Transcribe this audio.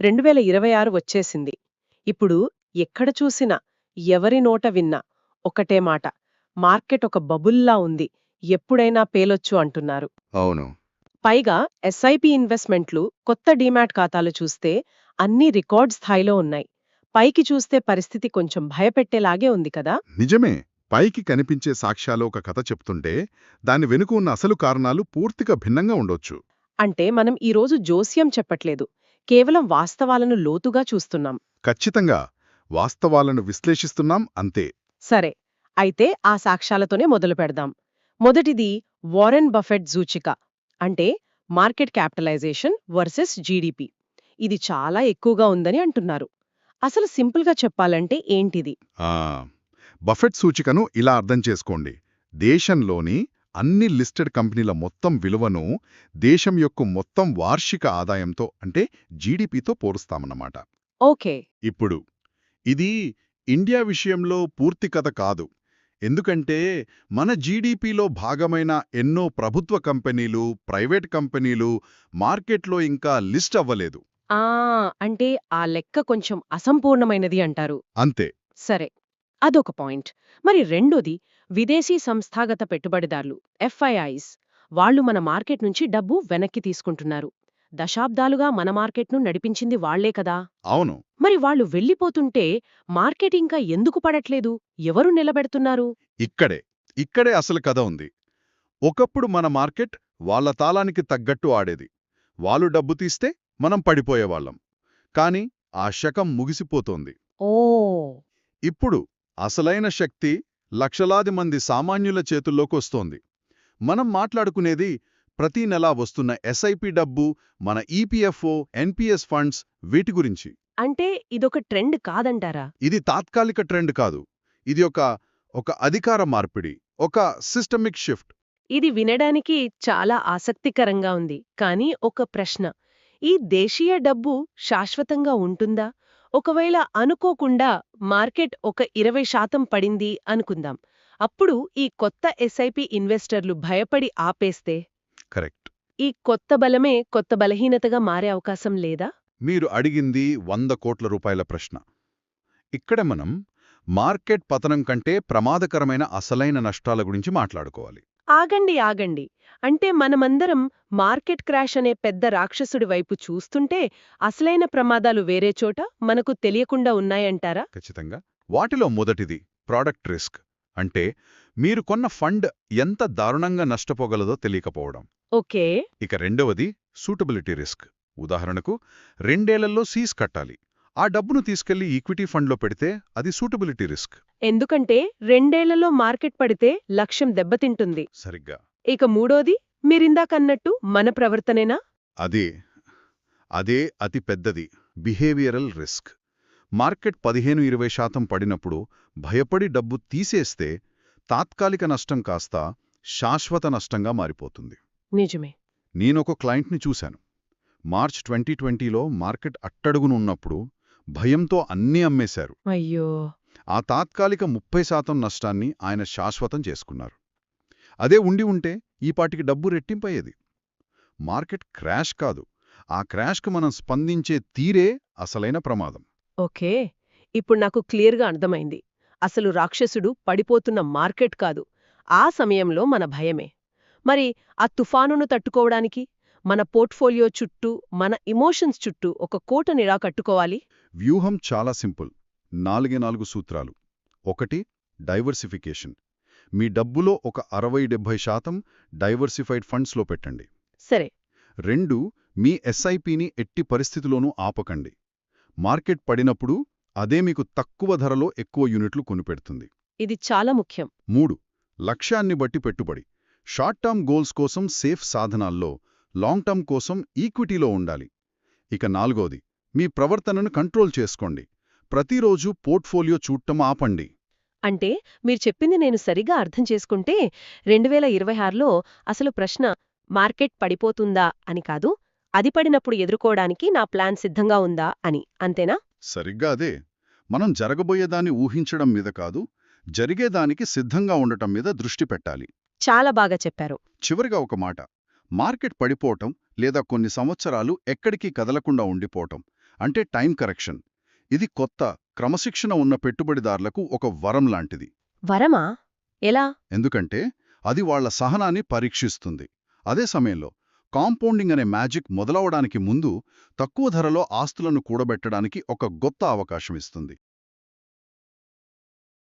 రెండు వేల ఇరవై ఆరు వచ్చేసింది. ఇప్పుడు ఎక్కడ చూసినా ఎవరి నోట విన్నా ఒకటే మాట మార్కెట్ ఒక బబుల్లా ఉంది ఎప్పుడైనా పేలొచ్చు అంటున్నారు. అవును. పైగా ఎస్ఐపి ఇన్వెస్ట్మెంట్లు కొత్త డీమాట్ ఖాతాలు చూస్తే అన్ని రికార్డ్ స్థాయిలో ఉన్నాయి. పైకి చూస్తే పరిస్థితి కొంచెం భయపెట్టేలాగే ఉంది కదా? నిజమే. పైకి కనిపించే సాక్ష్యాలు ఒక కథ చెప్తుంటే దాని వెనుక ఉన్న అసలు కారణాలు పూర్తిగా భిన్నంగా ఉండొచ్చు. అంటే మనం ఈరోజు జోస్యం చెప్పట్లేదు. కేవలం వాస్తవాలను లోతుగా చూస్తున్నాం. ఖచ్చితంగా. వాస్తవాలను విశ్లేషిస్తున్నాం అంతే. సరే. అయితే ఆ సాక్ష్యాలతోనే మొదలు పెడదాం. మొదటిది వారెన్ బఫెట్ సూచిక అంటే మార్కెట్ క్యాపిటలైజేషన్ వర్సెస్ జీడిపి. ఇది చాలా ఎక్కువగా ఉందని అంటున్నారు. అసలు సింపుల్గా చెప్పాలంటే ఏంటిది? ఆ బఫెట్ సూచికను ఇలా అర్థం చేసుకోండి. దేశంలోని అన్ని లిస్టెడ్ కంపెనీల మొత్తం విలువను దేశం యొక్క మొత్తం వార్షిక ఆదాయంతో అంటే జీడిపితో పోలుస్తామన్నమాట. ఓకే. ఇప్పుడు ఇది ఇండియా విషయంలో పూర్తి కథ కాదు. ఎందుకంటే మన జీడీపీలో భాగమైన ఎన్నో ప్రభుత్వ కంపెనీలు ప్రైవేట్ కంపెనీలు మార్కెట్లో ఇంకా లిస్ట్ అవ్వలేదు. ఆ అంటే ఆ లెక్క కొంచెం అసంపూర్ణమైనది అంటారు. అంతే. సరే అదొక పాయింట్. మరి రెండోది విదేశీ సంస్థాగత పెట్టుబడిదారులు ఎఫ్ఐఐస్ వాళ్ళు మన మార్కెట్ నుంచి డబ్బు వెనక్కి తీసుకుంటున్నారు. దశాబ్దాలుగా మన మార్కెట్ను నడిపించింది వాళ్ళే కదా! అవును. మరి వాళ్ళు వెళ్ళిపోతుంటే మార్కెట్ ఇంకా ఎందుకు పడట్లేదు? ఎవరు నిలబెడుతున్నారు? ఇక్కడే ఇక్కడే అసలు కథ ఉంది. ఒకప్పుడు మన మార్కెట్ వాళ్ళ తాళానికి తగ్గట్టు ఆడేది. వాళ్ళు డబ్బు తీస్తే మనం పడిపోయేవాళ్ళం. కాని ఆ శకం ముగిసిపోతోంది. ఓ! ఇప్పుడు అసలైన శక్తి లక్షలాది మంది సామాన్యుల చేతుల్లోకి వస్తోంది మనం మాట్లాడుకునేది ప్రతి నెలా వస్తున్న ఎస్ఐపి డబ్బు మన ఈపీఎఫ్ఓ ఎన్పిఎస్ ఫండ్స్ వీటి గురించి. అంటే ఇదొక ట్రెండ్ కాదంటారా? ఇది తాత్కాలిక ట్రెండ్ కాదు. ఇది ఒక ఒక అధికార మార్పిడి ఒక సిస్టమిక్ షిఫ్ట్. ఇది వినడానికి చాలా ఆసక్తికరంగా ఉంది. కానీ ఒక ప్రశ్న. ఈ దేశీయ డబ్బు శాశ్వతంగా ఉంటుందా? ఒకవేళ అనుకోకుండా మార్కెట్ ఒక ఇరవై శాతం పడింది అనుకుందాం. అప్పుడు ఈ కొత్త ఎస్ఐపి ఇన్వెస్టర్లు భయపడి ఆపేస్తే? కరెక్ట్. ఈ కొత్త బలమే కొత్త బలహీనతగా మారే అవకాశం లేదా? మీరు అడిగింది వంద కోట్ల రూపాయల ప్రశ్న. ఇక్కడ మనం మార్కెట్ పతనం కంటే ప్రమాదకరమైన అసలైన నష్టాల గురించి మాట్లాడుకోవాలి. ఆగండి ఆగండి. అంటే మనమందరం మార్కెట్ క్రాష్ అనే పెద్ద రాక్షసుడి వైపు చూస్తుంటే అసలైన ప్రమాదాలు వేరే చోట మనకు తెలియకుండా ఉన్నాయంటారా? ఖచ్చితంగా. వాటిలో మొదటిది ప్రాడక్ట్ రిస్క్ అంటే మీరు కొన్న ఫండ్ ఎంత దారుణంగా నష్టపోగలదో తెలియకపోవడం. ఓకే. ఇక రెండవది సూటబిలిటీ రిస్క్ ఉదాహరణకు రెండేళ్ళలో సీజ్ కట్టాలి. ఆ డబ్బును తీసుకెళ్ళి ఈక్విటీ ఫండ్లో పెడితే అది సూటబిలిటీ రిస్క్ ఎందుకంటే రెండేళ్ళలో మార్కెట్ పడితే లక్ష్యం దెబ్బతింటుంది. సరిగ్గా. ఇక మూడోది మీరిందాకన్నట్టు మన ప్రవర్తనేనా? అదే అదే అతి పెద్దది బిహేవియరల్ రిస్క్. మార్కెట్ పదిహేను ఇరవై శాతం పడినప్పుడు భయపడి డబ్బు తీసేస్తే తాత్కాలిక నష్టం కాస్త శాశ్వత నష్టంగా మారిపోతుంది. నిజమే. నేనొక క్లయింట్ని చూశాను. మార్చ్ ట్వంటీ ట్వంటీలో మార్కెట్ అట్టడుగును ఉన్నప్పుడు భయంతో అన్నీ అమ్మేశారు. అయ్యో. ఆ తాత్కాలిక ముప్పై శాతం నష్టాన్ని ఆయన శాశ్వతం చేసుకున్నారు. అదే ఉండి ఉంటే ఈపాటికి డబ్బు రెట్టింపయ్యేది. మార్కెట్ క్రాష్ కాదు. ఆ క్రాష్కు మనం స్పందించే తీరే అసలైన ప్రమాదం. ఓకే. ఇప్పుడు నాకు క్లియర్గా అర్థమైంది. అసలు రాక్షసుడు పడిపోతున్న మార్కెట్ కాదు. ఆ సమయంలో మన భయమే. మరి ఆ తుఫానును తట్టుకోవడానికి మన పోర్ట్ఫోలియో చుట్టూ మన ఇమోషన్స్ చుట్టూ ఒక కోటనిలా కట్టుకోవాలి? వ్యూహం చాలా సింపుల్. నాలుగే నాలుగు సూత్రాలు. ఒకటి డైవర్సిఫికేషన్. మీ డబ్బులో ఒక అరవై డెబ్భై శాతం డైవర్సిఫైడ్ ఫండ్స్లో పెట్టండి. సరే. రెండు మీ ఎస్ఐపిని ఎట్టి పరిస్థితిలోనూ ఆపకండి. మార్కెట్ పడినప్పుడు అదే మీకు తక్కువ ధరలో ఎక్కువ యూనిట్లు కొనిపెడుతుంది. ఇది చాలా ముఖ్యం. మూడు లక్ష్యాన్ని బట్టి పెట్టుబడి. షార్ట్ టర్మ్ గోల్స్ కోసం సేఫ్ సాధనాల్లో లాంగ్ టర్మ్ కోసం ఈక్విటీలో ఉండాలి. ఇక నాలుగోది మీ ప్రవర్తనను కంట్రోల్ చేసుకోండి. ప్రతిరోజు పోర్ట్ఫోలియో చూడటం ఆపండి. అంటే మీరు చెప్పింది నేను సరిగా అర్థం చేసుకుంటే రెండు వేల ఇరవై ఆరులో అసలు ప్రశ్న మార్కెట్ పడిపోతుందా అని కాదు అది పడినప్పుడు ఎదుర్కోవడానికి నా ప్లాన్ సిద్ధంగా ఉందా అని అంతేనా? సరిగ్గా అదే. మనం జరగబోయేదాన్ని ఊహించడం మీద కాదు జరిగేదానికి సిద్ధంగా ఉండటం మీద దృష్టి పెట్టాలి. చాలా బాగా చెప్పారు. చివరిగా ఒక మాట. మార్కెట్ పడిపోవటం లేదా కొన్ని సంవత్సరాలు ఎక్కడికి కదలకుండా ఉండిపోవటం అంటే టైం కరెక్షన్. ఇది కొత్త క్రమశిక్షణ ఉన్న పెట్టుబడిదారులకు ఒక వరం లాంటిది. వరమా? ఎలా? ఎందుకంటే అది వాళ్ళ సహనాన్ని పరీక్షిస్తుంది. అదే సమయంలో కాంపౌండింగ్ అనే మ్యాజిక్ మొదలవడానికి ముందు తక్కువ ధరలో ఆస్తులను కూడబెట్టడానికి ఒక గొప్ప అవకాశం ఇస్తుంది.